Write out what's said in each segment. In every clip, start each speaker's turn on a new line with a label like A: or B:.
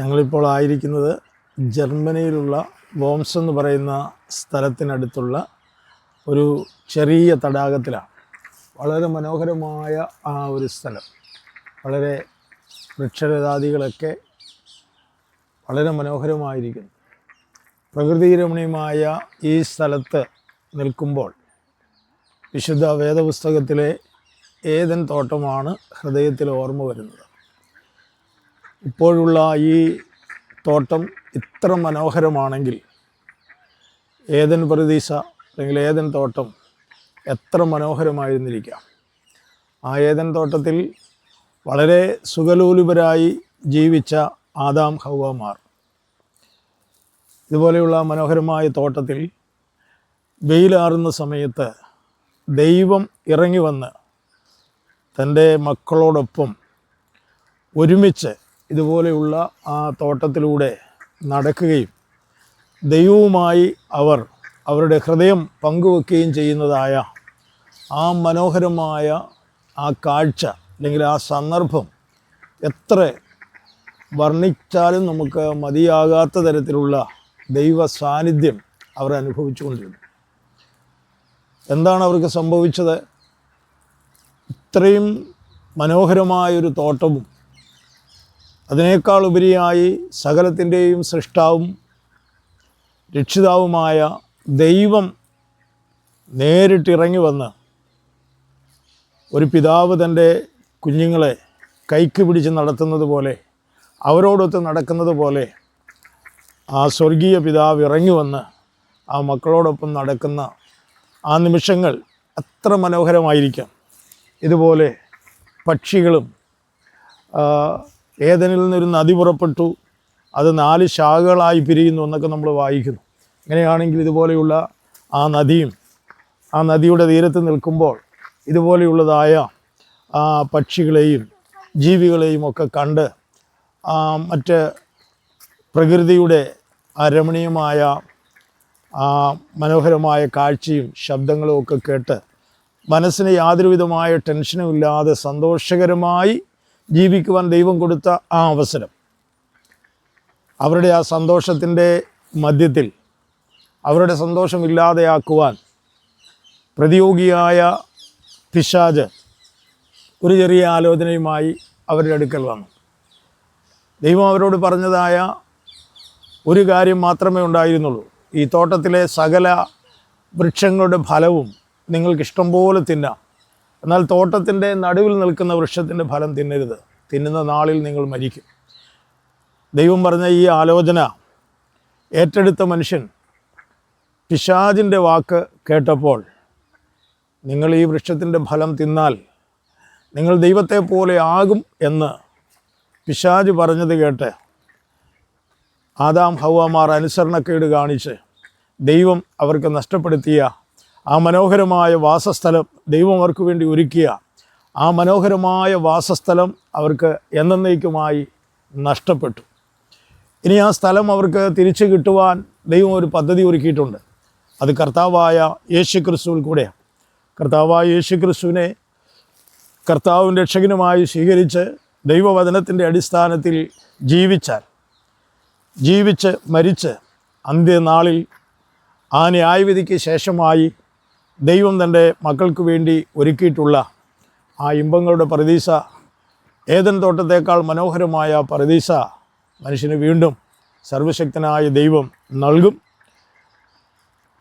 A: ഞങ്ങളിപ്പോൾ ആയിരിക്കുന്നത് ജർമ്മനിയിലുള്ള ബോംസ് എന്ന് പറയുന്ന സ്ഥലത്തിനടുത്തുള്ള ഒരു ചെറിയ തടാകത്തിലാണ്. വളരെ മനോഹരമായ ആ ഒരു സ്ഥലം. വളരെ വൃക്ഷലതാദികളൊക്കെ വളരെ മനോഹരമായിരിക്കുന്നു. പ്രകൃതി രമണീയമായ ഈ സ്ഥലത്ത് നിൽക്കുമ്പോൾ വിശുദ്ധ വേദപുസ്തകത്തിലെ ഏതൻ തോട്ടമാണ് ഹൃദയത്തിൽ ഓർമ്മ വരുന്നത്. ഇപ്പോഴുള്ള ഈ തോട്ടം ഇത്ര മനോഹരമാണെങ്കിൽ ഏതൻ പ്രതീക്ഷ അല്ലെങ്കിൽ ഏതൻ തോട്ടം എത്ര മനോഹരമായിരുന്നിരിക്കാം. ആ ഏതൻ തോട്ടത്തിൽ വളരെ സുഖലോലുപരായി ജീവിച്ച ആദാം ഹൗവമാർ ഇതുപോലെയുള്ള മനോഹരമായ തോട്ടത്തിൽ വെയിലാറുന്ന സമയത്ത് ദൈവം ഇറങ്ങി വന്ന് തന്റെ മക്കളോടൊപ്പം ഒരുമിച്ച് ഇതുപോലെയുള്ള ആ തോട്ടത്തിലൂടെ നടക്കുകയും ദൈവവുമായി അവർ അവരുടെ ഹൃദയം പങ്കുവെക്കുകയും ചെയ്യുന്നതായ ആ മനോഹരമായ ആ കാഴ്ച അല്ലെങ്കിൽ ആ സന്ദർഭം എത്ര വർണിച്ചാലും നമുക്ക് മതിയാകാത്ത തരത്തിലുള്ള ദൈവ സാന്നിധ്യം അവർ അനുഭവിച്ചുകൊണ്ടിരുന്നു എന്താണ് അവർക്ക് സംഭവിച്ചത്? ഇത്രയും മനോഹരമായൊരു തോട്ടവും അതിനേക്കാൾ ഉപരിയായി സകലത്തിന്റെയും സൃഷ്ടാവും രക്ഷിതാവുമായ ദൈവം നേരിട്ടിറങ്ങി വന്ന് ഒരു പിതാവ് തന്റെ കുഞ്ഞുങ്ങളെ കൈക്ക് പിടിച്ച് നടത്തുന്നത് പോലെ അവരോടൊത്ത് നടക്കുന്നത് പോലെ ആ സ്വർഗീയ പിതാവ് ഇറങ്ങി വന്ന് ആ മക്കളോടൊപ്പം നടക്കുന്ന ആ നിമിഷങ്ങൾ അത്ര മനോഹരമായിരിക്കാം. ഇതുപോലെ പക്ഷികളും ഏതനിൽ നിന്നൊരു നദി പുറപ്പെട്ടു. അത് നാല് ശാഖകളായി പിരിയുന്നു എന്നൊക്കെ നമ്മൾ വായിക്കുന്നു. അങ്ങനെയാണെങ്കിൽ ഇതുപോലെയുള്ള ആ നദിയും ആ നദിയുടെ തീരത്ത് നിൽക്കുമ്പോൾ ഇതുപോലെയുള്ളതായ ആ പക്ഷികളെയും ജീവികളെയും ഒക്കെ കണ്ട് മറ്റ് പ്രകൃതിയുടെ രമണീയമായ മനോഹരമായ കാഴ്ചയും ശബ്ദങ്ങളും ഒക്കെ കേട്ട് മനസ്സിന് യാതൊരുവിധമായ ടെൻഷനും ഇല്ലാതെ സന്തോഷകരമായി ജീവിക്കുവാൻ ദൈവം കൊടുത്ത ആ അവസരം. അവരുടെ ആ സന്തോഷത്തിന്റെ മധ്യത്തിൽ അവരുടെ സന്തോഷമില്ലാതെയാക്കുവാൻ പ്രതിയോഗിയായ പിശാജ് ഒരു ചെറിയ ആലോചനയുമായി അവരുടെ അടുക്കൽ വന്നു. ദൈവം അവരോട് പറഞ്ഞതായ ഒരു കാര്യം മാത്രമേ ഉണ്ടായിരുന്നുള്ളൂ. ഈ തോട്ടത്തിലെ സകല വൃക്ഷങ്ങളുടെ ഫലവും നിങ്ങൾക്കിഷ്ടം പോലെ തിന്നാം. എന്നാൽ തോട്ടത്തിന്റെ നടുവിൽ നിൽക്കുന്ന വൃക്ഷത്തിന്റെ ഫലം തിന്നരുത്. തിന്നുന്ന നാളിൽ നിങ്ങൾ മരിക്കും. ദൈവം പറഞ്ഞ ഈ ആലോചന ഏറ്റെടുത്ത മനുഷ്യൻ പിശാജിന്റെ വാക്ക് കേട്ടപ്പോൾ നിങ്ങൾ ഈ വൃക്ഷത്തിന്റെ ഫലം തിന്നാൽ നിങ്ങൾ ദൈവത്തെ പോലെ ആകും എന്ന് പിശാജ് പറഞ്ഞത് കേട്ട് ആദാം ഹൗവമാർ അനുസരണക്കേട് കാണിച്ച് ദൈവം അവർക്ക് നഷ്ടപ്പെടുത്തിയ ആ മനോഹരമായ വാസസ്ഥലം ദൈവം അവർക്ക് വേണ്ടി ഒരുക്കിയ ആ മനോഹരമായ വാസസ്ഥലം അവർക്ക് എന്നേക്കുമായി നഷ്ടപ്പെട്ടു. ഇനി ആ സ്ഥലം അവർക്ക് തിരിച്ചു കിട്ടുവാൻ ദൈവം ഒരു പദ്ധതി ഒരുക്കിയിട്ടുണ്ട്. അത് കർത്താവായ യേശു ക്രിസ്തുവിൽ കൂടെയാണ്. കർത്താവായ യേശു ക്രിസ്തുവിനെ കർത്താവും രക്ഷകനുമായി സ്വീകരിച്ച് ദൈവവചനത്തിന്റെ അടിസ്ഥാനത്തിൽ ജീവിച്ചാൽ ജീവിച്ച് മരിച്ച് അന്ത്യനാളിൽ ആ ന്യായവിധിക്ക് ശേഷമായി ദൈവം തന്റെ മക്കൾക്ക് വേണ്ടി ഒരുക്കിയിട്ടുള്ള ആ ഇമ്പങ്ങളുടെ പ്രതീസ ഏതൻ തോട്ടത്തേക്കാൾ മനോഹരമായ പ്രതീസ മനുഷ്യന് വീണ്ടും സർവശക്തനായ ദൈവം നൽകും.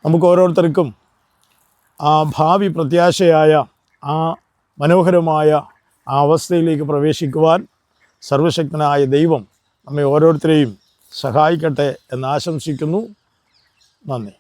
A: നമുക്ക് ഓരോരുത്തർക്കും ആ ഭാവി പ്രത്യാശയായ ആ മനോഹരമായ ആ അവസ്ഥയിലേക്ക് പ്രവേശിക്കുവാൻ സർവശക്തനായ ദൈവം നമ്മെ ഓരോരുത്തരെയും സഹായിക്കട്ടെ എന്ന് ആശംസിക്കുന്നു. നന്ദി.